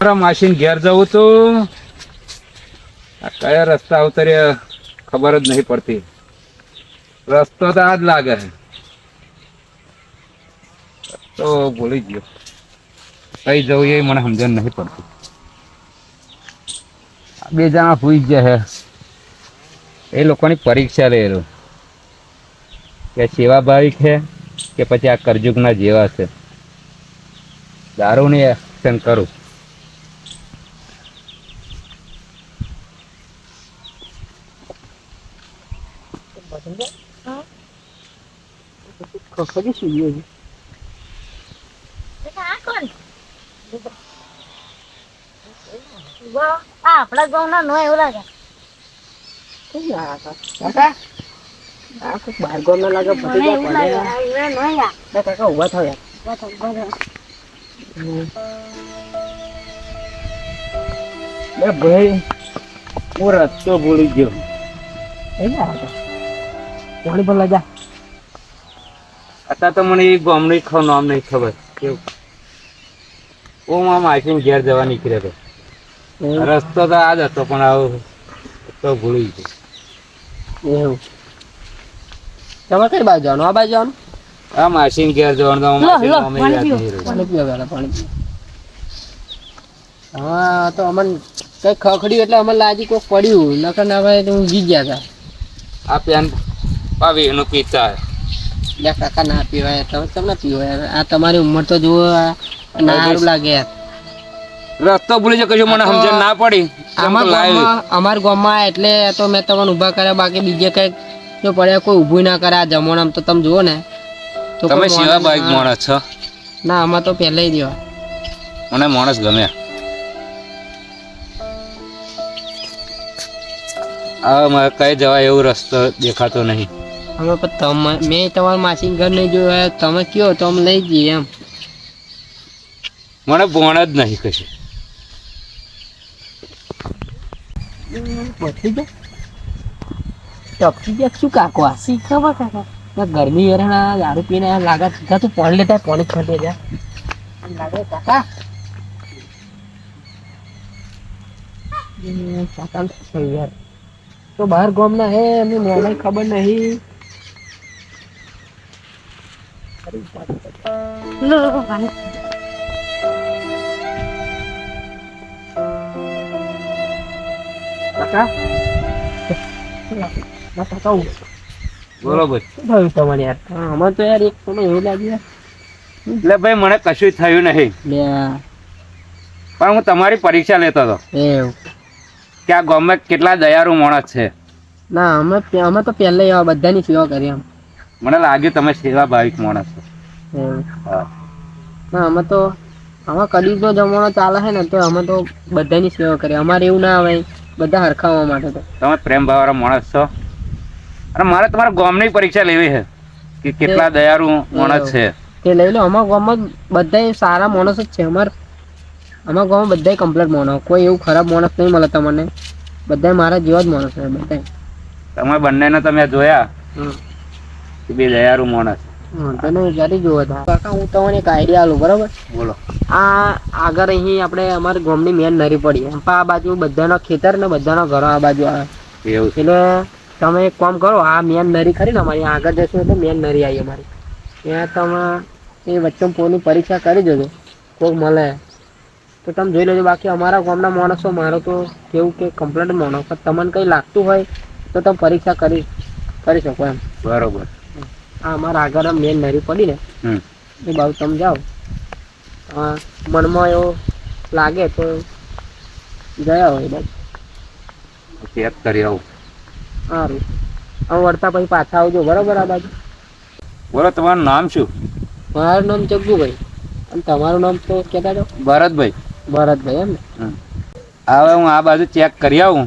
મારા ઘેર જવું તો કયા રસ્તા ઉતરે ખબર જ નહીં પડતી. રસ્તો તો આ જ લાગે તો ભૂલી ગયો. કઈ જવું એ મને સમજણ નહીં પડતી. બે જણા ભૂઈ ગયા છે. એ લોકોની પરીક્ષા લે કે કે સેવાભાવિક છે કે પછી આ કરજુગના જેવા છે. દારૂની એક્શન કરું. નો એવું લાગે બાર લાગે લાગે ઈવડા નો. કાકા ઊભા બસ. બે ભાઈ હું ભૂલી ગયો એ ના પાણી પર જા અત્યારે તો મને એ ગામનું ખ નામ નહીં ખબર. કેવું? હું આમ આઈફીને ઘેર જવા નીકળ્યો હતો રસ્તો તો આ જ હતો પણ આવો તો ભૂલી ગયો. એવું? કઈ બાજુ જવાનું આ બાજુ જવાનું આ માસીન ઘેર જવાનું તો પાણી. પાણી હા તો અમન કઈ ખખડ્યું એટલે અમને લાગી કોક પડ્યું. નકર ના ભાઈ તો ઊંઘી ગયા હતા આ પેન પાવી એનું પીતા. લે કાકા ના પીવાય તમે તમને પીવાય? આ તમારી ઉંમર તો જુઓ ના સારું લાગે. રસ્તો ભૂલી જાય કશું મને સમજણ ના પડી. અમાર ગામમાં એટલે તો મેં તમને ઊભા કર્યા બાકી બીજે કંઈક જો પડ્યા કોઈ ઊભું ના કરે આ આમ તો તમે જુઓ ને તો તમે સેવા બાઈક માણસ- છો. ના આમાં તો પહેલા દેવા મને માણસ ગમે આ મારે કઈ જવાય એવો રસ્તો દેખાતો નહીં. અમે પણ તમે મેં તમારા માસી ઘર નહીં જોયું તમે કયો તો અમે લઈ જઈએ એમ. મને ભણ જ નહીં કશું ગયા? ટપકી ગયા શું કાકો? આ શીખવા કાકા. ગરમી હેરાન આ દારૂ પીને લાગા સીધા તું પણ લેતા પણ જ ફરી જા લાગે કાકા. કાકા શું યાર? તો બહાર ગોમ ના હે એમની મોબાઈલ ખબર નહીં. કાકા કાકા હું બરોબર. શું થયું યાર હા, તો યાર એક સમય એવું લાગ્યું એટલે ભાઈ મને કશું થયું નહીં. પણ હું તમારી પરીક્ષા લેતો હતો. એવું કે આ ગામમાં કેટલા દયાળુ માણસ છે? ના અમે અમે તો પહેલાં એવા બધાની સેવા કરી એમ. મને લાગ્યું તમે સેવા ભાવિક માણસ છો. ના અમે તો આમાં કલયુગનો જમાનો ચાલે છે ને તો અમે તો બધાની સેવા કરીએ. અમારે એવું ના આવે બધા હરખાવા માટે તો. તમે પ્રેમ ભાવવાળા માણસ છો. અને મારે તમારા ગામની પરીક્ષા લેવી છે કે કેટલા દયાળુ માણસ છે. તે લઈ લો. અમારા ગામમાં બધાય સારા માણસ જ છે. અમાર અમારા ગામમાં બધાય કમ્પ્લેટ માણસ. કોઈ એવું ખરાબ માણસ નહીં મળે તમને. બધા મારા જેવા જ માણસ છે બધા તમે બંનેને તમે જોયા. કે બે દયાળુ માણસ. તને જુઓ હતા કાકા હું તમને એક આઈડિયા આલું બરાબર? બોલો. આ આગળ અહીં આપણે અમારી ગામની મેન નરી પડી. એમ આ બાજુ બધાના ખેતર ને બધાના ઘરો આ બાજુ આવે. એવું એટલે તમે એક કામ કરો આ મેન નરી ખરી ને અમારી આગળ જશો એટલે મેન નરી આવી અમારી. ત્યાં તમે એ વચ્ચે પોની પરીક્ષા કરી દેજો. કોઈક મળે. તો તમે જોઈ લેજો બાકી અમારા ગામના માણસો મારો તો કેવું કે કમ્પ્લેટ માણસ. પણ તમને કંઈ લાગતું હોય તો તમે પરીક્ષા કરી કરી શકો એમ. બરોબર. આ અમારા આગળ મેન નરી પડી ને. એ બાજુ તમે જાઓ. મનમાં એવો લાગે તો ગયા હોય બાજુ. ચેક કરી આવું. સારું. હવે વળતા પછી પાછા આવજો. બરાબર આ બાજુ? બોલો તમારું નામ શું? મારું નામ જગ્ગુભાઈ. અને તમારું નામ તો કહેતા છો ભરતભાઈ. ભરતભાઈ એમ ને? હવે હું આ બાજુ ચેક કરી આવું.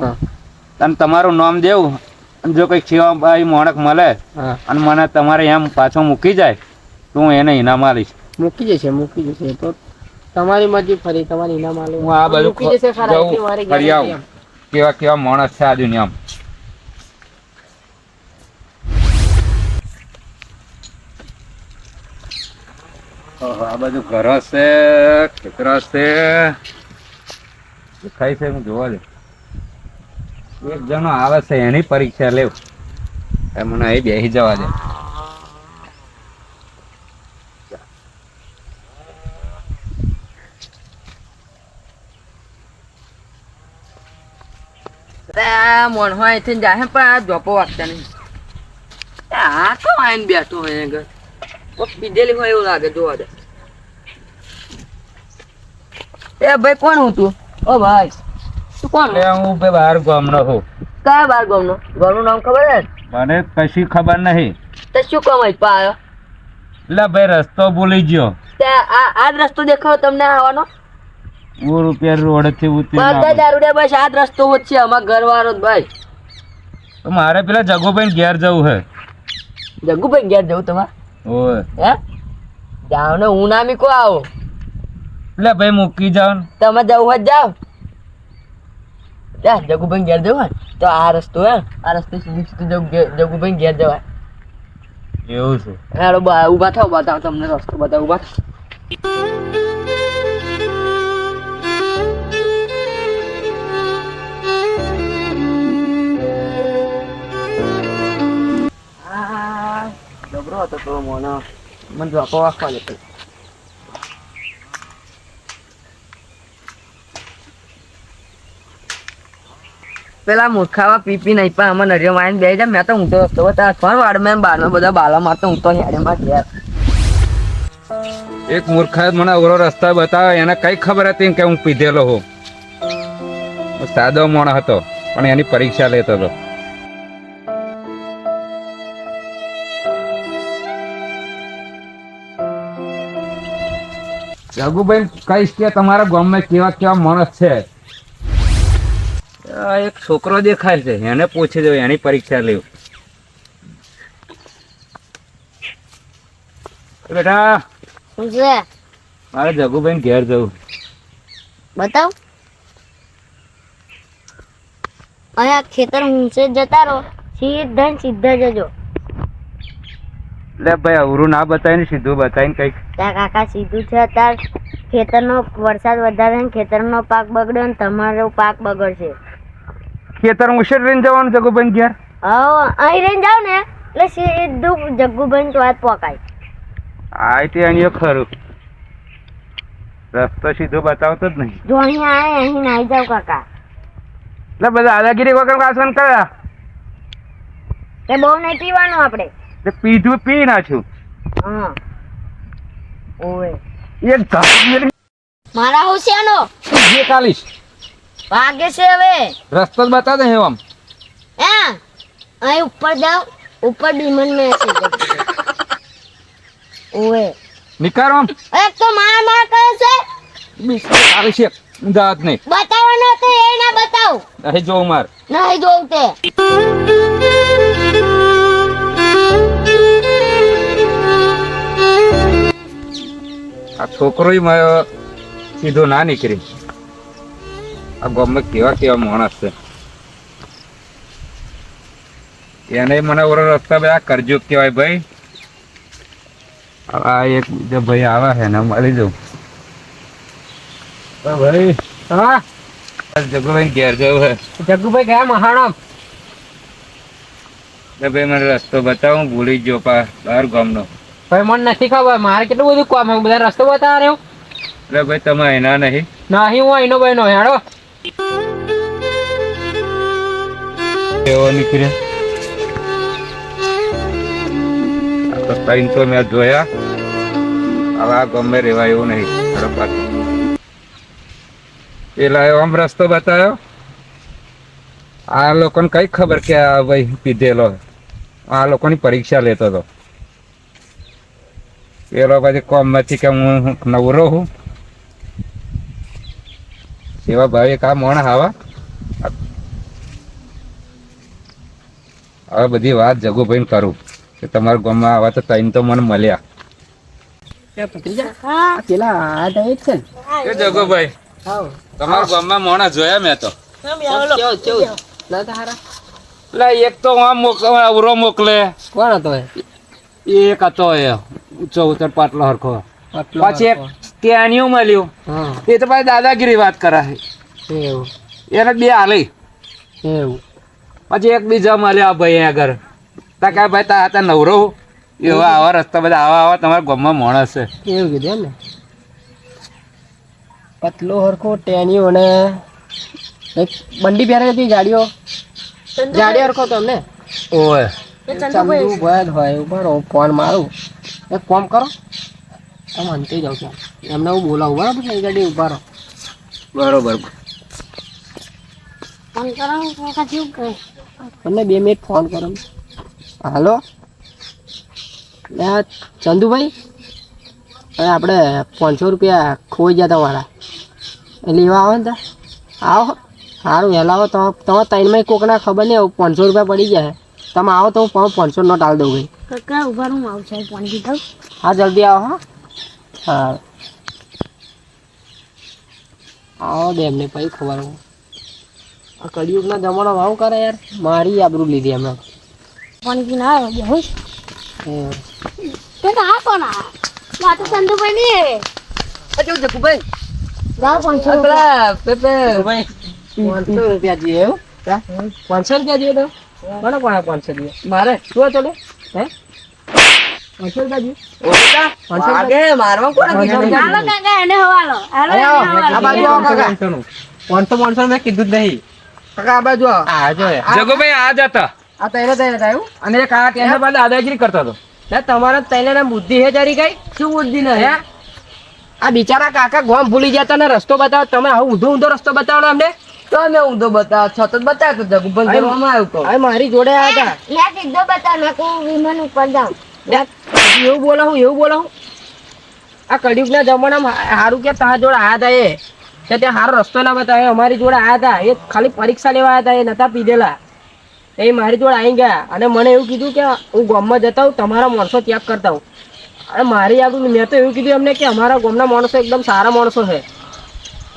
હા. અને તમારું નામ દેવું. જો કંઈક સેવાભાઈ મોણક મળે અને મને તમારે એમ પાછો મૂકી જાય તો હું એને ઇનામ આલીશ મૂકી જશે મૂકી જશે. તો તમારી મરજી ફરી તમારી ઇનામ આલે. હું આ બાજુ મૂકી જશે ફરી આવું. કેવા કેવા માણસ છે આ દુનિયામાં. આ બધું ઘર છે ખેતર છે ખાઈ છે હું જોવા દે. એક જણો આવે છે, એની પરીક્ષા લેવ. એ મને અહીં બેસી જવા દે. મોણ હોય જાય પણ આ જોપો વાગતા નહીં. આ તો આઈને બેઠો હોય આગળ. પીધેલી હોય એવું લાગે, જોવા દે. એ, ભાઈ, કોણ હું તું ઓ, ભાઈ. તું કોણ એટલે હું બે બહાર ગામનો છું. કયા બાર ગામનો? ઘરનું નામ ખબર છે? મને કશી ખબર નહીં. તે શું કમાઈ પા આવ્યો ભાઈ રસ્તો ભૂલી ગયો. તે આ આ જ રસ્તો દેખાવ તમને આવવાનો? હું રૂપિયા રોડથી ઉતરી બધા દારૂડિયા બસ આ જ રસ્તો હોત છે અમારા ઘરવાળો ભાઈ. તો મારે પેલા જગુભાઈ ઘેર જવું હે જગુભાઈ ઘેર જવું તમારે? ઓય. હે? જાઓ ને હું નામી કો આવો. એટલે ભાઈ મૂકી જાવ તમે જવું હોય જાવ ત્યાં જગુભાઈ ઘેર જવું હોય તો આ રસ્તો હે આ રસ્તે સીધું સીધું જગુભાઈ ઘેર જવાય. એવું છે. હેડો થાવ ઊભા થાવ તમને રસ્તો બધા ઊભા જબરો હતો તો મને મને જોપો વાગવા જતો પેલા મૂર્ખાવા પી પી નહીં, પણ આમાં નરિયો મારીને બે જાય મેં તો ઊંઘતો હતો બતા કોણ વાડ મેં બારમાં બધા બાલા મારતો ઊંઘતો હેડે માં ગયા એક મૂર્ખા મને અવરો રસ્તા બતાવે એને કઈ ખબર હતી કે હું પીધેલો હું હું સાદો મોણ હતો, પણ એની પરીક્ષા લેતો હતો. રઘુભાઈ કહીશ કે તમારા ગામમાં કેવા કેવા માણસ છે. એક છોકરો દેખાય છે એને પૂછી દઉં એની પરીક્ષા લેવું બેટા શું છે? મારે જગુભાઈ ઘેર જવું. બતાવ. અહીંયા ખેતર ઊંચે જતા રહો સીધા ને સીધા જજો. એટલે ભાઈ અવરું ના બતાવીને સીધું બતાવીને કંઈક. ત્યાં કાકા સીધું છે અત્યારે ખેતરનો વરસાદ વધારે ને ખેતરનો પાક બગડ્યો ને તમારો પાક બગડશે. ઉછેર રહીને જવાનું જગુબેન ઘેર? હવે અહીં રહીને જાવ ને એટલે સીધું જગુબેન તો વાત પોકાય. આ તે અહીંયા ખરું. રસ્તો સીધો બતાવતો જ નહીં. જો અહીંયા આવે અહીં નાઈ જાવ કાકા. એટલે બધા દાદાગીરી વગર વાસણ કર્યા એ બહુ નહીં પીવાનું આપણે. પીધું પી નાખ્યું. હા. ઓય એક મારા હોશિયાનો જે કાલીશ ભાગે છે હવે. રસ્તો બતા દે આમ હે અહીં ઉપર જાવ ઉપર ડીમન મે છે ઓએ નિકારો એ તો માર માર કરે છે. બિસ્કિટ આવે છે. દાંત નહીં. બતાવવાનો તો એ ના બતાવ. નહીં જોઉં માર. નહીં જોઉં તે. આ છોકરો સીધો ના નીકળી. આ ગામમાં કેવા કેવા માણસ છે. એને મને ઓરો રસ્તા બધા કરજો કહેવાય ભાઈ. આ એક બીજો ભાઈ આવે છે ને મળી જાઉં. ભાઈ. હા. જગુભાઈ ઘેર જવું છે. જગ્ગુભાઈ ગયા એટલે ભાઈ મને રસ્તો બતાવો ભૂલી જ ગયો પા બહાર ગામનો. ભાઈ મને નથી ખબર મારે કેટલું બધું કામ બધા રસ્તો બતાવે રહ્યો? એટલે ભાઈ તમે એના નહીં. નહીં હું અહીંનો ભાઈ નો હેડો. એવો નીકળ્યો આમ રસ્તો બતાવ્યો આ લોકોને કઈ ખબર કે ભાઈ પીધેલો આ લોકોની પરીક્ષા લેતો હતો પેલો પછી કોમમાંથી કે હું નવરો હું એવા ભાવે કા મોણ હાવા? હવે બધી વાત જગુભાઈ કરું. કે તમારા ગામમાં આવા તો ત્રણ તો મને મળ્યા. પેલા આ દહીં છે ને. જગુભાઈ તમારા ગામમાં મોણા જોયા મેં તો. એટલે એક તો આમ મોક અવરો મોકલે. કોણ હતો એ? એક હતો એ ઊંચો પાટલો હરખો. પછી એક કેણિયું મળ્યું. એ તો પાછી દાદાગીરી વાત કરે એવું. એને બે હાલે. એવું. પછી એક બીજા મળ્યા ભાઈ આગળ. તા કાંઈ ભાઈ તા હતા નવરો એવા આવા રસ્તા બધા આવા આવા તમારા ગામમાં માણસ છે. એવું કીધું એમ ને પતલો હરખો ટેનિયો અને એક બંડી પહેરે હતી ગાડીઓ. ગાડી હરખો તો એમને? ઓય. ચંદુભાઈ. હોય ઊભા રહો ફોન મારું. એક ફોન કરો. તમે અંતે જાવ છો. એમને હું બોલાવું બરાબર ને ગાડી ઊભા રહો બરોબર. ફોન કરો તમને બે મિનિટ ફોન કરો. હાલો? ચંદુભાઈ? હવે આપણે પાંચસો રૂપિયા ખોઈ ગયા તમારા. એ લેવા આવો ને તા. આવો. સારું વહેલા આવો. તમે ત્રણ ત્રણમાં કોકના ખબર નહીં આવું પાંચસો રૂપિયા પડી જાય તમે આવો તો હું પાંચસો નોટ આલ દઉં ભાઈ. કાકા ઊભા હું આવું છું હા જલ્દી આવો હા. હા. આવો દે એમને પછી ખબર હોય. આ કળિયુગના જમાનો આવું કરે યાર? મારી આબરૂ લીધી એમને ફોન કીને આવ્યો બે હું. તે તો આ કોણ આ? આ તો ચંદુભાઈ ની અજો જકુભાઈ જાઓ પાંચસો પેલા પેપે ભાઈ પાંચસો રૂપિયા જોઈએ એવું પાંચસો રૂપિયા જોઈએ તો. કોને કોને પાંચસો રૂપિયા મારે. શું ચાલે? હે? પાંચસો રૂપિયા જોઈએ પાંચસો રૂપિયા મારવા હાલો કાકા એને હવાલો. હાલો આ બાજુ આવો કાકા. પાંચસો પાંચસો મેં કીધું જ નહીં. કાકા આ બાજુ આવો. જો જગુભાઈ આ જ આ તૈયાર તૈયાર આવ્યું અને એક આ તેને પાછળ દાદાગીરી કરતો હતો. તમારા તૈલે બુદ્ધિ હે જરી કઈ? શું બુદ્ધિ ને હે? આ બિચારા કાકા ગોમ ભૂલી જતા ને રસ્તો બતાવો. તમે આવું ઊંધો ઊંધો રસ્તો બતાવો અમને? તો અમે ઊંધો બતાવો છો તો જગુબન કરવામાં આવ્યું મારી જોડે આવ્યા હતા મેં સીધો બતાવ મેં વિમાન ઉપર જાઉં. લે, એવું બોલો હું એવું બોલો આ કળિયુગના જમાનામાં સારું કે તારા જોડે આયા હતા એ. કે ત્યાં સારો રસ્તો ના બતાવે અમારી જોડે આયા હતા એ ખાલી પરીક્ષા લેવા હતા એ નતા પીધેલા. એ મારી જોડે આવી ગયા. અને મને એવું કીધું કે હું ગામમાં જતા હું તમારા માણસો ત્યાગ કરતા હું અને મારી આગળ મેં તો એવું કીધું એમને કે અમારા ગામના માણસો એકદમ સારા માણસો છે.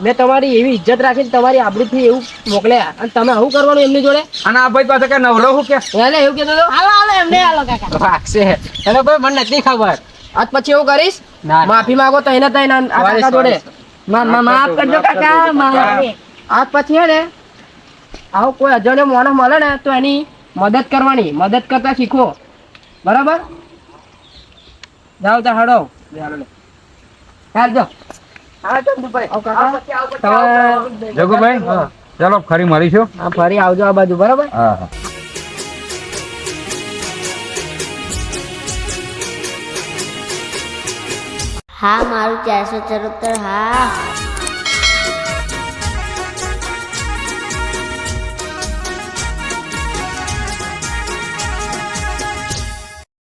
મેં તમારી એવી ઇજ્જત રાખી તમારી આબરૂથી એવું મોકલ્યા. અને તમે આવું કરવાનું એમની જોડે? અને આ ભાઈ પાસે કે નવરો હું કે? એને એવું કીધું હાલો હાલો એમને હાલો કાકા. વાગશે. એટલે ભાઈ મને નથી ખબર. આજ પછી એવું કરીશ? માફી માંગો તો એને તઈને આ કાકા જોડે. માફ કરજો કાકા આજ પછી હે ને આવો કોઈ અજાણ્યો માણસ મળે ને તો એની મદદ કરવાની. મદદ કરતા શીખો. બરાબર? જાઓ તો હડો. ચાલજો જગુભાઈ ચાલો ફરી મળીશું. ફરી આવજો આ બાજુ બરાબર? હા હા. હા મારું ચારસો ચરોતર હા.